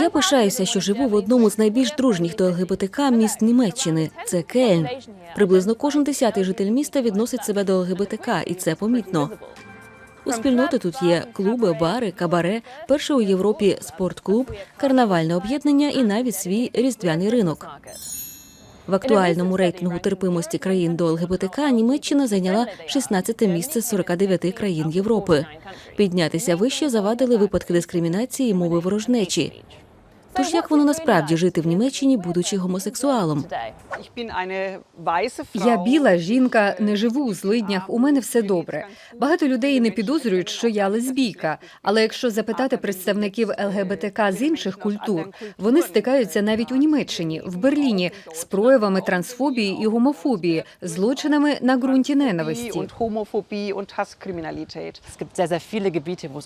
Я пишаюся, що живу в одному з найбільш дружніх до ЛГБТК міст Німеччини. Це Кельн. Приблизно кожен десятий житель міста відносить себе до ЛГБТК, і це помітно. У спільноти тут є клуби, бари, кабаре, перший у Європі спортклуб, карнавальне об'єднання і навіть свій різдвяний ринок. В актуальному рейтингу терпимості країн до ЛГБТК Німеччина зайняла 16 місце з 49 країн Європи. Піднятися вище завадили випадки дискримінації мови ворожнечі. Тож як воно насправді жити в Німеччині, будучи гомосексуалом? Я біла жінка, не живу у злиднях. У мене все добре. Багато людей не підозрюють, що я лесбійка. Але якщо запитати представників ЛГБТК з інших культур, вони стикаються навіть у Німеччині, в Берліні з проявами трансфобії і гомофобії, злочинами на ґрунті ненависті.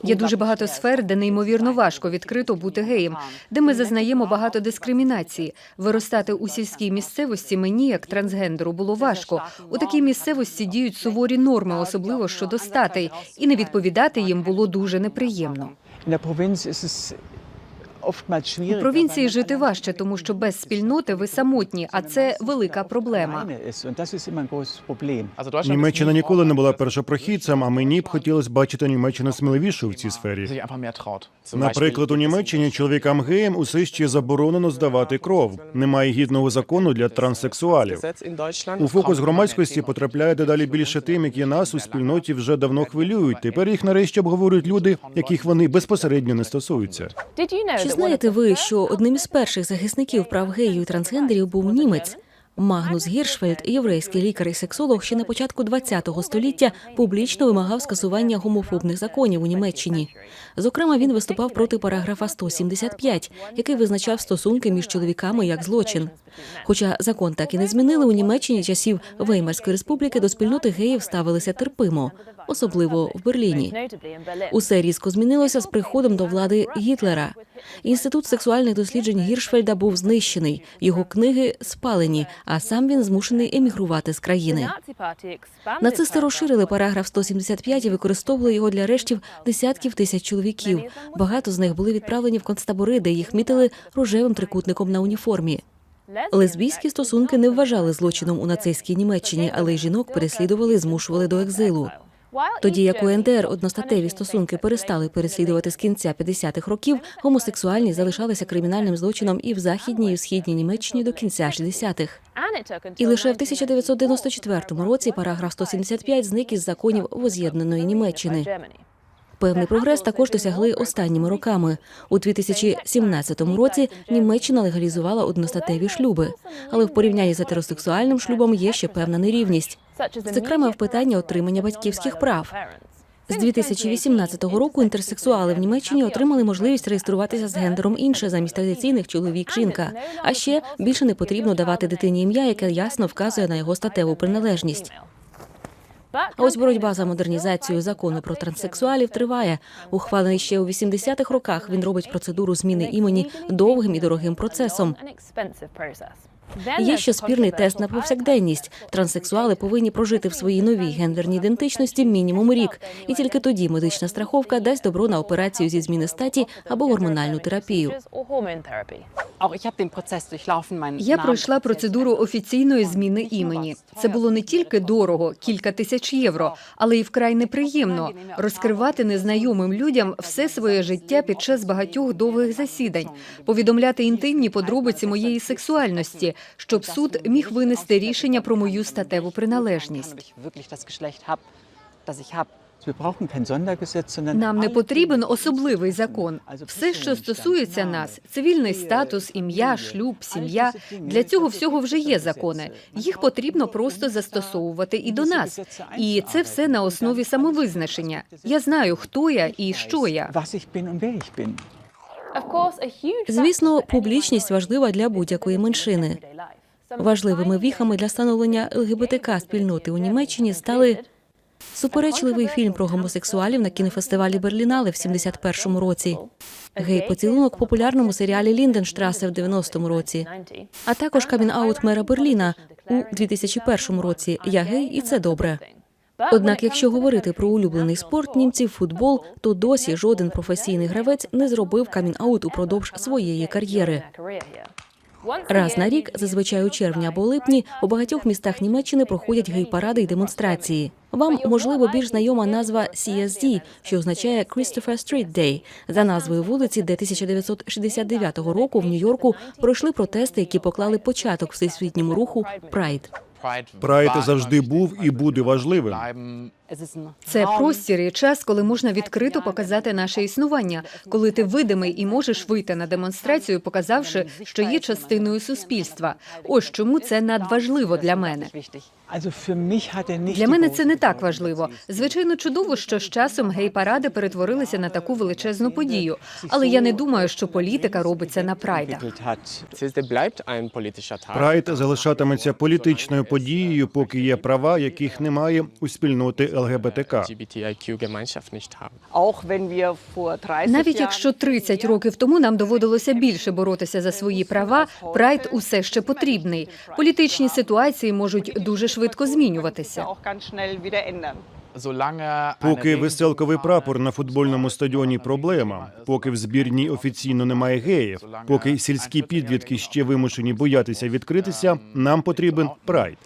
Є дуже багато сфер, де неймовірно важко відкрито бути геєм, де ми зазнаємо багато дискримінації. Виростати у сільській місцевості мені, як трансгендеру, було важко. У такій місцевості діють суворі норми, особливо щодо статей, і не відповідати їм було дуже неприємно. У провінції жити важче, тому що без спільноти ви самотні, а це велика проблема. Німеччина ніколи не була першопрохідцем, а мені б хотілося бачити Німеччину сміливішою в цій сфері. Наприклад, у Німеччині чоловікам геям усе ще заборонено здавати кров. Немає гідного закону для транссексуалів. У фокус громадськості потрапляє дедалі більше тим, які нас у спільноті вже давно хвилюють. Тепер їх нарешті обговорюють люди, яких вони безпосередньо не стосуються. Чи знаєте ви, що одним із перших захисників прав геїв і трансгендерів був німець? Магнус Гіршфельд, єврейський лікар і сексолог, ще на початку ХХ століття публічно вимагав скасування гомофобних законів у Німеччині. Зокрема, він виступав проти параграфа 175, який визначав стосунки між чоловіками як злочин. Хоча закон так і не змінили у Німеччині часів Веймарської республіки до спільноти геїв ставилися терпимо, особливо в Берліні. Усе різко змінилося з приходом до влади Гітлера. Інститут сексуальних досліджень Гіршфельда був знищений, його книги спалені, а сам він змушений емігрувати з країни. Нацисти розширили параграф 175 і використовували його для арештів десятків тисяч чоловіків. Багато з них були відправлені в концтабори, де їх мітили рожевим трикутником на уніформі. Лесбійські стосунки не вважали злочином у нацистській Німеччині, але жінок переслідували, змушували до екзилу. Тоді як у НДР одностатеві стосунки перестали переслідувати з кінця 50-х років, гомосексуальність залишалася кримінальним злочином і в західній, і в східній Німеччині до кінця 60-х. І лише в 1994 році параграф 175 зник із законів воз'єднаної Німеччини. Певний прогрес також досягли останніми роками. У 2017 році Німеччина легалізувала одностатеві шлюби, але в порівнянні з гетеросексуальним шлюбом є ще певна нерівність, зокрема в питанні отримання батьківських прав. З 2018 року інтерсексуали в Німеччині отримали можливість реєструватися з гендером інше замість традиційних чоловік-жінка. А ще більше не потрібно давати дитині ім'я, яке ясно вказує на його статеву приналежність. Ось боротьба за модернізацію закону про транссексуалів триває. Ухвалений ще у 80-х роках. Він робить процедуру зміни імені довгим і дорогим процесом. Є ще спірний тест на повсякденність. Транссексуали повинні прожити в своїй новій гендерній ідентичності мінімум рік, і тільки тоді медична страховка дасть добро на операцію зі зміни статі або гормональну терапію. Я пройшла процедуру офіційної зміни імені. Це було не тільки дорого, кілька тисяч євро, але й вкрай неприємно розкривати незнайомим людям все своє життя під час багатьох довгих засідань, повідомляти інтимні подробиці моєї сексуальності, щоб суд міг винести рішення про мою статеву приналежність. Нам не потрібен особливий закон. Все, що стосується нас, цивільний статус, ім'я, шлюб, сім'я. Для цього всього вже є закони. Їх потрібно просто застосовувати і до нас. І це все на основі самовизначення. Я знаю, хто я і що я. Звісно, публічність важлива для будь-якої меншини. Важливими віхами для становлення ЛГБТК спільноти у Німеччині стали суперечливий фільм про гомосексуалів на кінофестивалі Берлінале в 71-му році, гей-поцілунок в популярному серіалі Лінденштрасе в 90-му році, а також камін-аут мера Берліна у 2001 році. Я гей, і це добре. Однак, якщо говорити про улюблений спорт німців футбол, то досі жоден професійний гравець не зробив камін-аут упродовж своєї кар'єри. Раз на рік, зазвичай у червні або липні, у багатьох містах Німеччини проходять гей-паради й демонстрації. Вам можливо більш знайома назва CSD, що означає Christopher Street Day, за назвою вулиці, де 1969 року в Нью-Йорку пройшли протести, які поклали початок всесвітньому руху Прайд. Прайд завжди був і буде важливим. Це простір і час, коли можна відкрито показати наше існування, коли ти видимий і можеш вийти на демонстрацію, показавши, що є частиною суспільства. Ось чому це надважливо для мене. Для мене це не так важливо. Звичайно, чудово, що з часом гей-паради перетворилися на таку величезну подію. Але я не думаю, що політика робиться на прайдах. Прайд залишатиметься політичною подією, поки є права, яких немає у спільноти ЛГБТК. Навіть якщо 30 років тому нам доводилося більше боротися за свої права, прайд усе ще потрібний. Політичні ситуації можуть дуже швидко змінюватися. Поки веселковий прапор на футбольному стадіоні проблема, поки в збірній офіційно немає геїв, поки сільські підлітки ще вимушені боятися відкритися, нам потрібен прайд.